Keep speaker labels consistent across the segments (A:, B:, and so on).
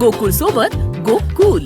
A: गोकुळ सोबत गोकुल.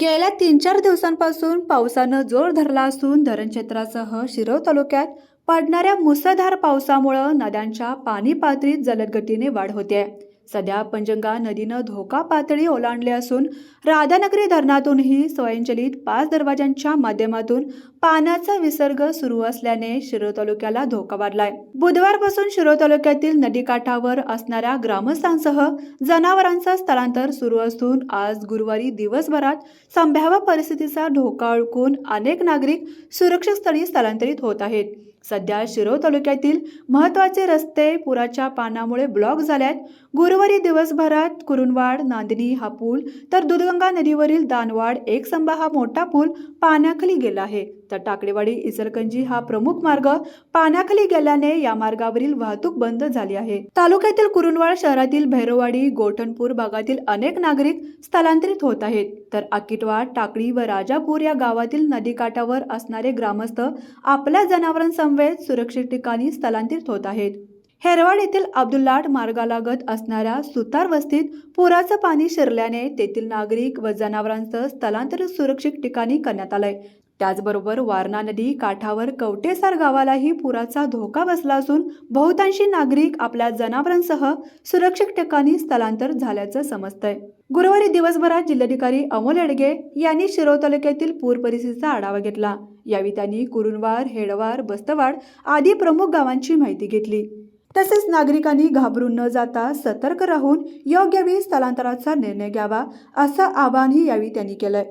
B: गेल्या तीन चार दिवसांपासून पावसानं जोर धरला असून धरण क्षेत्रासह शिरव तालुक्यात पडणाऱ्या मुसळधार पावसामुळं नद्यांच्या पाणी पातळीत जलदगतीने वाढ होते सध्या पंजंगा नदीनं धोका पातळी ओलांडली असून राधानगरी धरणातूनही स्वयंचलित पाच दरवाजांच्या माध्यमातून पाण्याचा विसर्ग सुरू असल्याने शिरोळ तालुक्याला धोका वाढलाय. बुधवारपासून शिरो तालुक्यातील नदीकाठावर असणाऱ्या ग्रामस्थांसह जनावरांचं स्थलांतर सुरू असून आज गुरुवारी दिवसभरात संभाव्य परिस्थितीचा धोका ओळखून अनेक नागरिक सुरक्षित स्थळी स्थलांतरित होत आहेत. सध्या शिरोळ तालुक्यातील महत्त्वाचे रस्ते पुराच्या पाण्यामुळे ब्लॉक झाल्यात. गुरुवारी दिवसभरात कुरुंदवाड नांदणी हा पूल तर दूधगंगा नदीवरील दानवाड एक संबा हा मोठा पूल पाण्याखाली गेला आहे. तर टाकडेवाडी इचलकंजी हा प्रमुख मार्ग पाण्याखाली गेल्याने या मार्गावरील वाहतूक बंद झाली आहे. तालुक्यातील कुरुणवाड शहरातील भैरववाडी गोठणपूर भागातील अनेक नागरिक स्थलांतरित होत आहेत. तर आकिटवाड टाकळी व राजापूर या गावातील नदीकाठावर असणारे ग्रामस्थ आपल्या जनावरांसमवेत सुरक्षित ठिकाणी स्थलांतरित होत आहेत. हेरवाड येथील अब्दुल्लाट मार्गालागत असणाऱ्या सुतार वस्तीत पुराचं पाणी शिरल्याने तेथील नागरिक व जनावरांचं स्थलांतर सुरक्षित ठिकाणी करण्यात आलंय. त्याचबरोबर वारणा नदी काठावर कवटेसार गावालाही पुराचा धोका बसला असून बहुतांशी नागरिक आपल्या जनावरांसह सुरक्षित ठिकाणी स्थलांतर झाल्याचं समजतंय. गुरुवारी दिवसभरात जिल्हाधिकारी अमोल एडगे यांनी शिरोळ तालुक्यातील पूर परिस्थितीचा आढावा घेतला. यावेळी त्यांनी कुरुणवार हेडवार बस्तवाड आदी प्रमुख गावांची माहिती घेतली. तसेच नागरिकांनी घाबरून न जाता सतर्क राहून योग्य वेळी स्थलांतराचा निर्णय घ्यावा असं आवाहनही यावेळी त्यांनी केलंय.